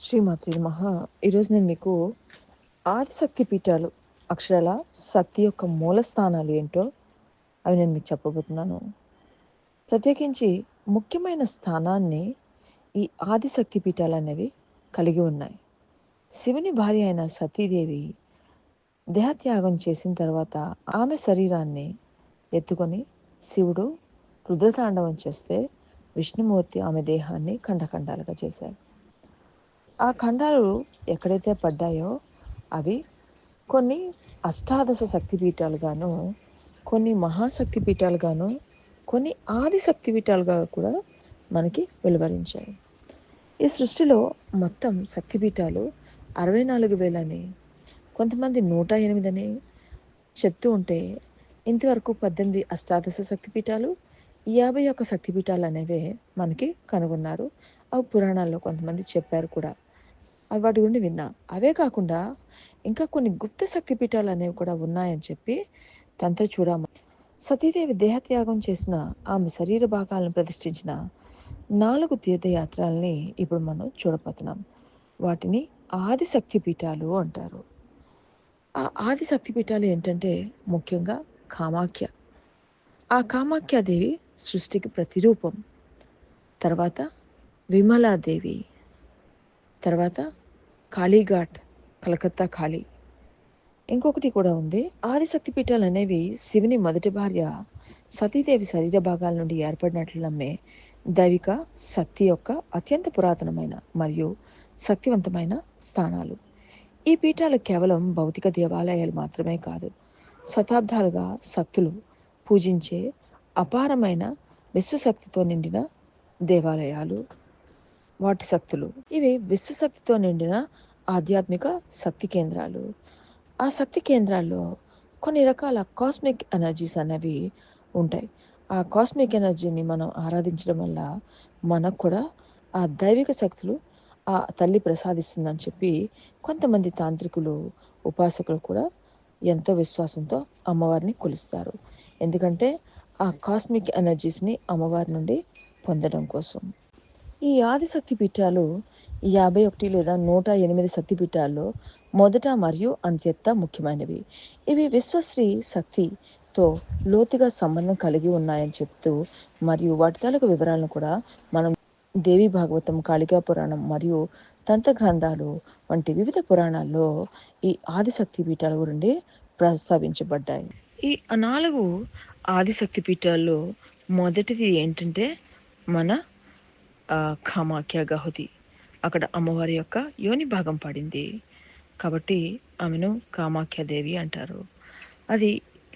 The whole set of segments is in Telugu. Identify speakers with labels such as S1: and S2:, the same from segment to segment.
S1: శ్రీమాత్రి మహా ఈరోజు నేను మీకు ఆదిశక్తి పీఠాలు అక్షరాల శక్తి యొక్క మూల స్థానాలు ఏంటో అవి నేను మీకు చెప్పబోతున్నాను. ప్రత్యేకించి ముఖ్యమైన స్థానాన్ని ఈ ఆదిశక్తి పీఠాలు అనేవి కలిగి ఉన్నాయి. శివుని భార్య అయిన సతీదేవి దేహత్యాగం చేసిన తర్వాత ఆమె శరీరాన్ని ఎత్తుకొని శివుడు రుద్రతాండవం చేస్తే విష్ణుమూర్తి ఆమె దేహాన్ని ఖండఖండాలుగా చేశారు. ఆ ఖండాలు ఎక్కడైతే పడ్డాయో అవి కొన్ని అష్టాదశ శక్తిపీఠాలుగాను కొన్ని మహాశక్తి పీఠాలుగాను కొన్ని ఆది శక్తి పీఠాలుగా కూడా మనకి వెలువరించాయి. ఈ సృష్టిలో మొత్తం శక్తిపీఠాలు అరవై నాలుగు వేలని కొంతమంది నూట ఎనిమిదని చెప్తూ ఉంటే ఇంతవరకు పద్దెనిమిది అష్టాదశ శక్తిపీఠాలు యాభై ఒక్క శక్తిపీఠాలు అనేవే మనకి కనుగొన్నారు. అవి పురాణాల్లో కొంతమంది చెప్పారు కూడా. అవి వాటి గురించి విన్నా. అవే కాకుండా ఇంకా కొన్ని గుప్త శక్తి పీఠాలు అనేవి కూడా ఉన్నాయని చెప్పి తంత్ర చూడమ. సతీదేవి దేహత్యాగం చేసిన ఆమె శరీర భాగాలను ప్రతిష్ఠించిన నాలుగు తీర్థయాత్రల్ని ఇప్పుడు మనం చూడబోతున్నాం. వాటిని ఆది శక్తిపీఠాలు అంటారు. ఆ ఆది శక్తిపీఠాలు ఏంటంటే ముఖ్యంగా కామాఖ్య. ఆ కామాఖ్యాదేవి సృష్టికి ప్రతిరూపం. తర్వాత విమలాదేవి. తర్వాత కాళీఘాట్ కలకత్తా ఖాళీ. ఇంకొకటి కూడా ఉంది. ఆదిశక్తి పీఠాలు అనేవి శివుని మొదటి భార్య సతీదేవి శరీర భాగాల నుండి ఏర్పడినట్లు నమ్మే దైవిక శక్తి యొక్క అత్యంత పురాతనమైన మరియు శక్తివంతమైన స్థానాలు. ఈ పీఠాలు కేవలం భౌతిక దేవాలయాలు మాత్రమే కాదు శతాబ్దాలుగా శక్తులు పూజించే అపారమైన విశ్వశక్తితో నిండిన దేవాలయాలు. వాటి శక్తులు. ఇవి విశ్వశక్తితో నిండిన ఆధ్యాత్మిక శక్తి కేంద్రాలు. ఆ శక్తి కేంద్రాల్లో కొన్ని రకాల కాస్మిక్ ఎనర్జీస్ అనేవి ఉంటాయి. ఆ కాస్మిక్ ఎనర్జీని మనం ఆరాధించడం వల్ల మనకు కూడా ఆ దైవిక శక్తులు ఆ తల్లి ప్రసాదిస్తుందని చెప్పి కొంతమంది తాంత్రికులు ఉపాసకులు కూడా ఎంతో విశ్వాసంతో అమ్మవారిని కొలుస్తారు. ఎందుకంటే ఆ కాస్మిక్ ఎనర్జీస్ని అమ్మవారి నుండి పొందడం కోసం. ఈ ఆదిశక్తి పీఠాలు యాభై ఒకటి లేదా నూట ఎనిమిది శక్తి పీఠాల్లో మొదట మరియు అంత్యత్త ముఖ్యమైనవి. ఇవి విశ్వశ్రీ శక్తితో లోతుగా సంబంధం కలిగి ఉన్నాయని చెప్తూ మరియు వాటి తాలూకు వివరాలను కూడా మనం దేవి భాగవతం కాళికా పురాణం మరియు తంత్ర గ్రంథాలు వంటి వివిధ పురాణాల్లో ఈ ఆదిశక్తి పీఠాల గురించి ప్రస్తావించబడ్డాయి. ఈ నాలుగు ఆదిశక్తి పీఠాల్లో మొదటిది ఏంటంటే మన కామాఖ్య గహుతి అక్కడ అమ్మవారి యొక్క యోని భాగం పడింది. కాబట్టి ఆమెను కామాఖ్యాదేవి అంటారు. అది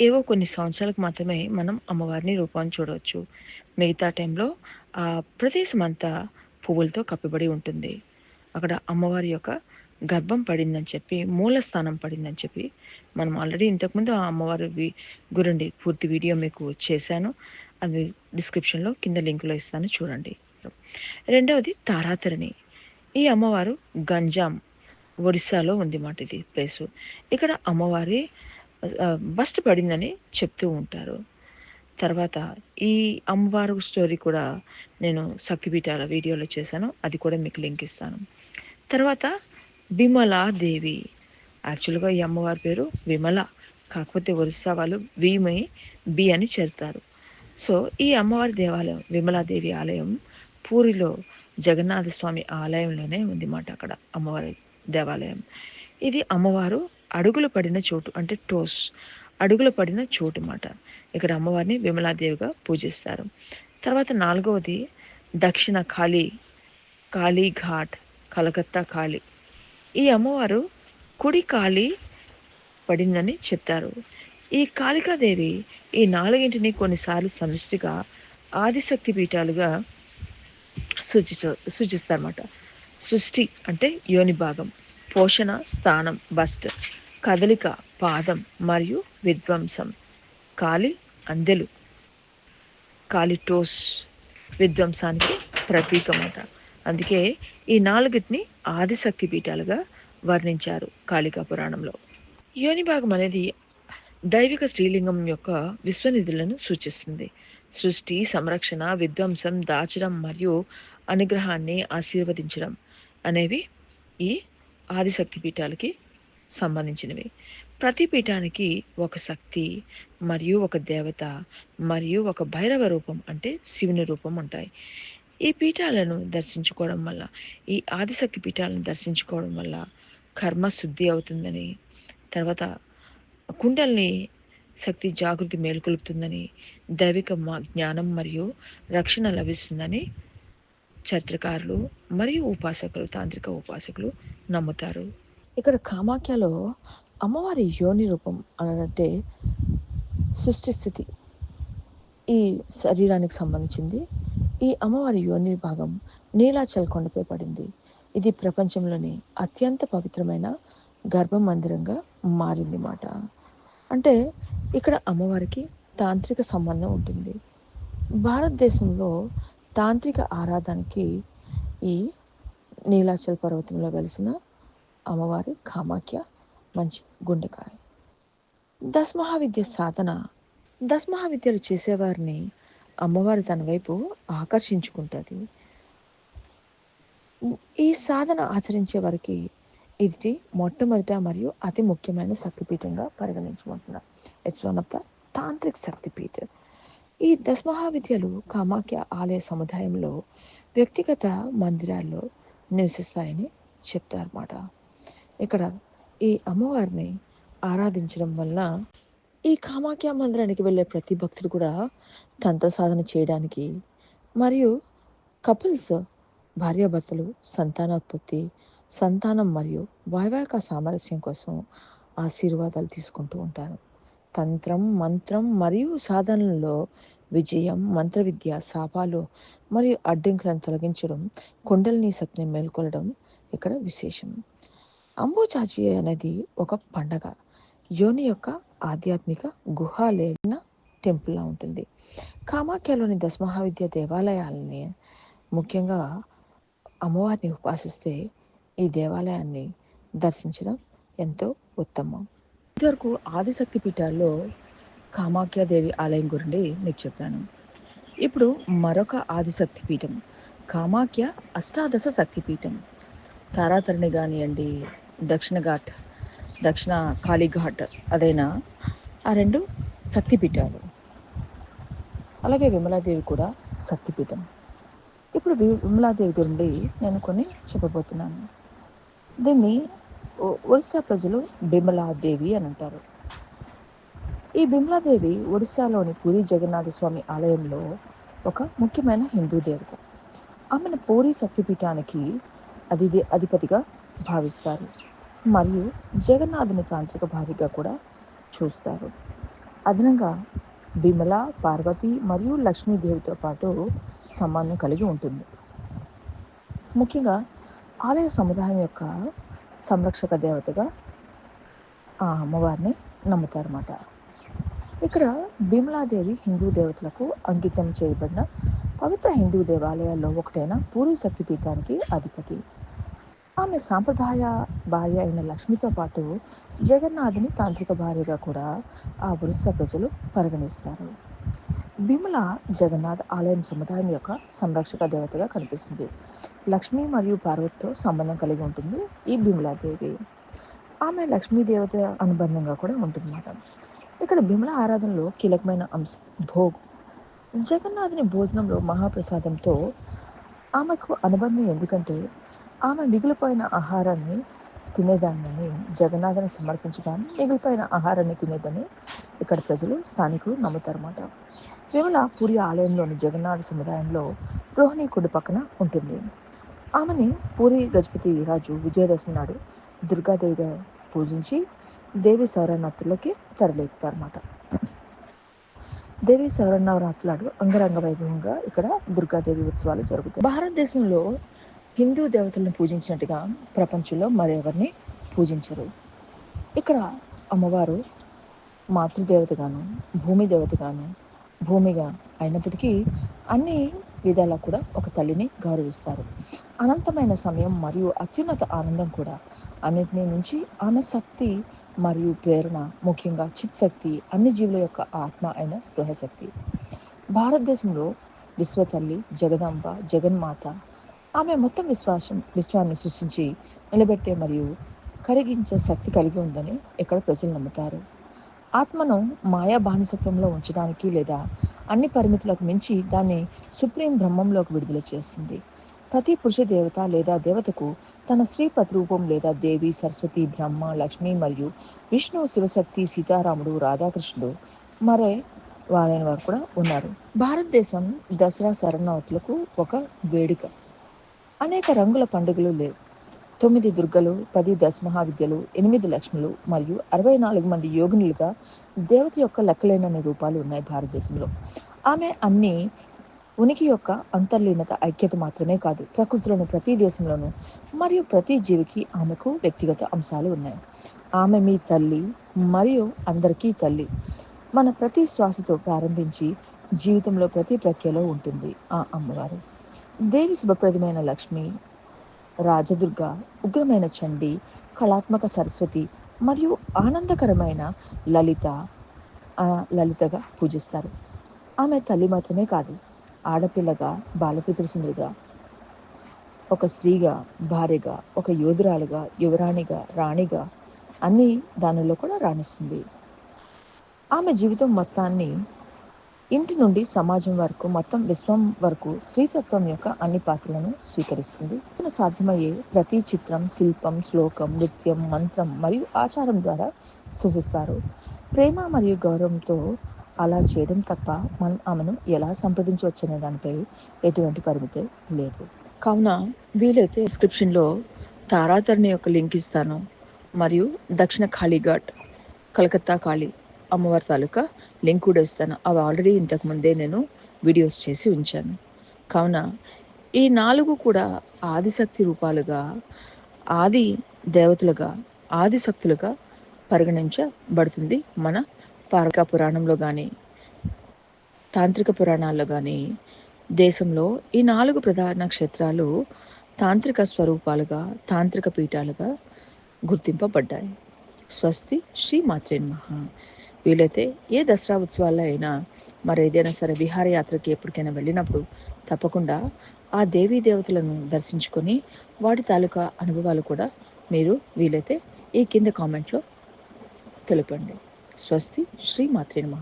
S1: ఏవో కొన్ని సంవత్సరాలకు మాత్రమే మనం అమ్మవారిని రూపాన్ని చూడవచ్చు. మిగతా టైంలో ఆ ప్రదేశం అంతా పువ్వులతో కప్పిబడి ఉంటుంది. అక్కడ అమ్మవారి యొక్క గర్భం పడిందని చెప్పి మూల స్థానం పడిందని చెప్పి మనం ఆల్రెడీ ఇంతకుముందు ఆ అమ్మవారి గురండి పూర్తి వీడియో మీకు చేశాను. అది డిస్క్రిప్షన్లో కింద లింకులో ఇస్తాను చూడండి. రెండవది తారాతరిణి. ఈ అమ్మవారు గంజాం ఒరిస్సాలో ఉంది మాట ఇది ప్లేసు. ఇక్కడ అమ్మవారి బస్ట్ పడిందని చెప్తూ ఉంటారు. తర్వాత ఈ అమ్మవారు స్టోరీ కూడా నేను శక్తిపీఠాల వీడియోలో చేశాను. అది కూడా మీకు లింక్ ఇస్తాను. తర్వాత విమలాదేవి యాక్చువల్గా ఈ అమ్మవారి పేరు విమల. కాకపోతే ఒరిస్సా వాళ్ళు భీమై బి అని చెప్తారు సో ఈ అమ్మవారి దేవాలయం విమలాదేవి ఆలయం పూరిలో జగన్నాథ స్వామి ఆలయంలోనే ఉంది మాట అక్కడ అమ్మవారి దేవాలయం. ఇది అమ్మవారు అడుగులు పడిన చోటు అంటే టోస్. అడుగులు పడిన చోటు మాట. ఇక్కడ అమ్మవారిని విమలాదేవిగా పూజిస్తారు. తర్వాత నాలుగవది దక్షిణ కాళీ కాళీఘాట్ కలకత్తా కాళీ. ఈ అమ్మవారు కుడి కాళీ పడిందని చెప్తారు. ఈ కాళికాదేవి ఈ నాలుగింటిని కొన్నిసార్లు సమిష్టిగా ఆదిశక్తి పీఠాలుగా సూచి సూచిస్తారన్నమాట. సృష్టి అంటే యోని భాగం పోషణ స్థానం బస్ట్ కదలిక పాదం మరియు విధ్వంసం కాలి అందెలు కాలిటోస్ విధ్వంసానికి ప్రతీకమాట. అందుకే ఈ నాలుగిటిని ఆదిశక్తి పీఠాలుగా వర్ణించారు కాళికా పురాణంలో. యోని భాగం అనేది దైవిక స్త్రీలింగం యొక్క విశ్వనిధులను సూచిస్తుంది. సృష్టి సంరక్షణ విధ్వంసం దాచడం మరియు అనుగ్రహాన్ని ఆశీర్వదించడం అనేవి ఈ ఆదిశక్తి పీఠాలకి సంబంధించినవి. ప్రతి పీఠానికి ఒక శక్తి మరియు ఒక దేవత మరియు ఒక భైరవ రూపం అంటే శివుని రూపం ఉంటాయి. ఈ పీఠాలను దర్శించుకోవడం వల్ల ఈ ఆదిశక్తి పీఠాలను దర్శించుకోవడం వల్ల కర్మ శుద్ధి అవుతుందని తర్వాత కుండల్ని శక్తి జాగృతి మేలుకొలుపుతుందని దైవిక జ్ఞానం మరియు రక్షణ లభిస్తుందని చరిత్రకారులు మరియు ఉపాసకులు తాంత్రిక ఉపాసకులు నమ్ముతారు. ఇక్కడ కామాఖ్యలో అమ్మవారి యోని రూపం అనంటే సృష్టి స్థితి ఈ శరీరానికి సంబంధించింది. ఈ అమ్మవారి యోని భాగం నీలాచల్ కొండపై పడింది. ఇది ప్రపంచంలోని అత్యంత పవిత్రమైన గర్భ మందిరంగా మారింది మాట. అంటే ఇక్కడ అమ్మవారికి తాంత్రిక సంబంధం ఉంటుంది. భారతదేశంలో తాంత్రిక ఆరాధనకి ఈ నీలాచల్ పర్వతంలో వెలిసిన అమ్మవారి కామాఖ్య మంచి గుండెకాయ. దశమహావిద్య సాధన దశమహావిద్యలు చేసేవారిని అమ్మవారు తన వైపు ఆకర్షించుకుంటుంది. ఈ సాధన ఆచరించే వారికి ఇది మొట్టమొదట మరియు అతి ముఖ్యమైన శక్తిపీఠంగా పరిగణించమంటున్నారు it's one of the tantric Shaktipeeth. ఈ దశమహావిద్యలు కామాఖ్య ఆలయ సముదాయంలో వ్యక్తిగత మందిరాల్లో నివసిస్తాయని చెప్తారన్నమాట. ఇక్కడ ఈ అమ్మవారిని ఆరాధించడం వల్ల ఈ కామాఖ్య మందిరానికి వెళ్ళే ప్రతి భక్తుడు కూడా తంత్ర సాధన చేయడానికి మరియు కపుల్స్ భార్యాభర్తలు సంతానోత్పత్తి సంతానం మరియు వైవాహిక సామరస్యం కోసం ఆశీర్వాదాలు తీసుకుంటూ ఉంటారు. తంత్రం మంత్రం మరియు సాధనలో విజయం మంత్ర విద్య శాపాలు మరియు అడ్డంకులను తొలగించడం కుండలిని శక్తిని మేల్కొలడం ఇక్కడ విశేషం. అంబుచాచి అనేది ఒక పండగ. యోని యొక్క ఆధ్యాత్మిక గుహ లేన టెంపుల్లా ఉంటుంది. కామాఖ్యలోని దశమహావిద్య దేవాలయాలని ముఖ్యంగా అమ్మవారిని ఉపాసిస్తే ఈ దేవాలయాన్ని దర్శించడం ఎంతో ఉత్తమం. ఇదివరకు ఆదిశక్తి పీఠాల్లో కామాఖ్యాదేవి ఆలయం గురించి మీకు చెప్పాను ఇప్పుడు మరొక ఆదిశక్తి పీఠం కామాఖ్య అష్టాదశ శక్తిపీఠం తారాతరణి కానివ్వండి దక్షిణ ఘాట్ దక్షిణ కాళీఘాట్ అదైనా ఆ రెండు శక్తిపీఠాలు అలాగే విమలాదేవి కూడా శక్తిపీఠం ఇప్పుడు విమలాదేవి గురించి నేను కొన్ని చెప్పబోతున్నాను. దీన్ని ఒరిస్సా ప్రజలు బిమలాదేవి అని అంటారు. ఈ బిమలాదేవి ఒడిశాలోని పూరి జగన్నాథ స్వామి ఆలయంలో ఒక ముఖ్యమైన హిందూ దేవత. ఆమెను పూరి శక్తిపీఠానికి అది అధిపతిగా భావిస్తారు. మరియు జగన్నాథుని తాంత్రిక భార్యగా కూడా చూస్తారు. అదనంగా విమల పార్వతి మరియు లక్ష్మీదేవితో పాటు సంబంధం కలిగి ఉంటుంది. ముఖ్యంగా ఆలయ సముదాయం యొక్క సంరక్షక దేవతగా ఆ అమ్మవారిని నమ్ముతారన్నమాట. ఇక్కడ భీమలాదేవి హిందూ దేవతలకు అంకితం చేయబడిన పవిత్ర హిందూ దేవాలయాల్లో ఒకటైన పూరి శక్తిపీఠానికి అధిపతి. ఆమె సాంప్రదాయ భార్య అయిన లక్ష్మితో పాటు జగన్నాథుని తాంత్రిక భార్యగా కూడా ఆ ఒరిస్సా ప్రజలు పరిగణిస్తారు. విమల జగన్నాథ్ ఆలయం సముదాయం యొక్క సంరక్షక దేవతగా కనిపిస్తుంది. లక్ష్మి మరియు పార్వతితో సంబంధం కలిగి ఉంటుంది ఈ బిమలాదేవి ఆమె లక్ష్మీ దేవత అనుబంధంగా కూడా ఉంటుందన్నమాట. ఇక్కడ బిమల ఆరాధనలో కీలకమైన అంశం భోగ్. జగన్నాథుని భోజనంలో మహాప్రసాదంతో ఆమెకు అనుబంధం ఎందుకంటే ఆమె మిగిలిపోయిన ఆహారాన్ని తినేదాన్ని జగన్నాథుని సమర్పించగానే మిగిలిపోయిన ఆహారాన్ని తినేదని ఇక్కడ ప్రజలు స్థానికులు నమ్ముతారన్నమాట. విమల పూరి ఆలయంలోని జగన్నాథ సముదాయంలో రోహిణి కుడి పక్కన ఉంటుంది. ఆమెని పూరి గజపతి రాజు విజయదశమి నాడు దుర్గాదేవిగా పూజించి దేవి సౌరనాథులకి తరలిపుతారన్నమాట దేవి శరన్నవరాత్రులాడు అంగరంగ వైభవంగా ఇక్కడ దుర్గాదేవి ఉత్సవాలు జరుగుతాయి. భారతదేశంలో హిందూ దేవతలను పూజించినట్టుగా ప్రపంచంలో మరెవరిని పూజించరు? ఇక్కడ అమ్మవారు మాతృదేవతగాను భూమి దేవతగాను భూమిగా అయినప్పటికీ అన్ని విధాలా కూడా ఒక తల్లిని గౌరవిస్తారు. అనంతమైన సమయం మరియు అత్యున్నత ఆనందం కూడా అన్నింటినీ మించి ఆమె శక్తి మరియు ప్రేరణ ముఖ్యంగా చిత్శక్తి అన్ని జీవుల యొక్క ఆత్మ అయిన స్పృహశక్తి. భారతదేశంలో విశ్వతల్లి జగదాంబ జగన్మాత ఆమె మొత్తం విశ్వాసం విశ్వాన్ని సృష్టించి నిలబెట్టే మరియు కరిగించే శక్తి కలిగి ఉందని ఇక్కడ ప్రజలు నమ్ముతారు. ఆత్మను మాయా బానిసత్వంలో ఉంచడానికి లేదా అన్ని పరిమితులకు మించి దాన్ని సుప్రీం బ్రహ్మంలోకి విడుదల చేస్తుంది. ప్రతి పురుష దేవత లేదా దేవతకు తన శ్రీపతి రూపం లేదా దేవి సరస్వతి బ్రహ్మ లక్ష్మి మరియు విష్ణు శివశక్తి సీతారాముడు రాధాకృష్ణుడు మరే వారైన వారు కూడా ఉన్నారు. భారతదేశం దసరా శరణావతులకు ఒక వేడుక. అనేక రంగుల పండుగలు లేవు. తొమ్మిది దుర్గలు పది దశమహావిద్యలు ఎనిమిది లక్ష్ములు మరియు అరవై నాలుగు మంది యోగినులుగా దేవత యొక్క లెక్కలేనన్ని రూపాలు ఉన్నాయి భారతదేశంలో. ఆమె అన్ని ఉనికి యొక్క అంతర్లీనత ఐక్యత మాత్రమే కాదు ప్రకృతిలోని ప్రతి దేశంలోనూ మరియు ప్రతి జీవికి ఆమెకు వ్యక్తిగత అంశాలు ఉన్నాయి. ఆమె మీ తల్లి మరియు అందరికీ తల్లి. మన ప్రతి శ్వాసతో ప్రారంభించి జీవితంలో ప్రతి ప్రక్రియలో ఉంటుంది ఆ అమ్మవారు. దేవి శుభప్రదమైన లక్ష్మి రాజదుర్గ ఉగ్రమైన చండి కళాత్మక సరస్వతి మరియు ఆనందకరమైన లలిత లలితగా పూజిస్తారు. ఆమె తల్లి మాత్రమే కాదు ఆడపిల్లగా బాలత్రిపురసుందరిగా ఒక స్త్రీగా భార్యగా ఒక యోధురాలుగా యువరాణిగా రాణిగా అన్ని దానిలో కూడా రాణిస్తుంది. ఆమె జీవితం మొత్తాన్ని ఇంటి నుండి సమాజం వరకు మొత్తం విశ్వం వరకు స్త్రీతత్వం యొక్క అన్ని పాత్రలను స్వీకరిస్తుంది. సాధ్యమయ్యే ప్రతి చిత్రం శిల్పం శ్లోకం నృత్యం మంత్రం మరియు ఆచారం ద్వారా సూచిస్తారు ప్రేమ మరియు గౌరవంతో అలా చేయడం తప్ప మనం ఆమెను ఎలా సంప్రదించవచ్చనే దానిపై ఎటువంటి పరిమితి లేదు. కావున వీలైతే డిస్క్రిప్షన్లో తారాతరణి యొక్క లింక్ ఇస్తాను. మరియు దక్షిణ ఖాళీఘాట్ కలకత్తా ఖాళీ. అమ్మవారి తాలూకా లింక్ కూడా ఇస్తాను. అవి ఆల్రెడీ ఇంతకు ముందే నేను వీడియోస్ చేసి ఉంచాను. కావున ఈ నాలుగు కూడా ఆదిశక్తి రూపాలుగా ఆది దేవతలుగా ఆదిశక్తులుగా పరిగణించబడుతుంది మన పారక పురాణంలో కానీ తాంత్రిక పురాణాల్లో కానీ దేశంలో ఈ నాలుగు ప్రధాన క్షేత్రాలు తాంత్రిక స్వరూపాలుగా తాంత్రిక పీఠాలుగా గుర్తింపబడ్డాయి. స్వస్తి శ్రీ మాత్రే మహా వీలైతే ఏ దసరా ఉత్సవాల్లో అయినా మరి ఏదైనా సరే విహారయాత్రకి ఎప్పటికైనా వెళ్ళినప్పుడు తప్పకుండా ఆ దేవీ దేవతలను దర్శించుకొని వాటి తాలూకా అనుభవాలు కూడా మీరు వీలైతే ఈ కింద కామెంట్లో తెలపండి. స్వస్తి శ్రీ మాత్రే నమ.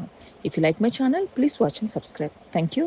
S1: If you like my channel please watch and subscribe thank you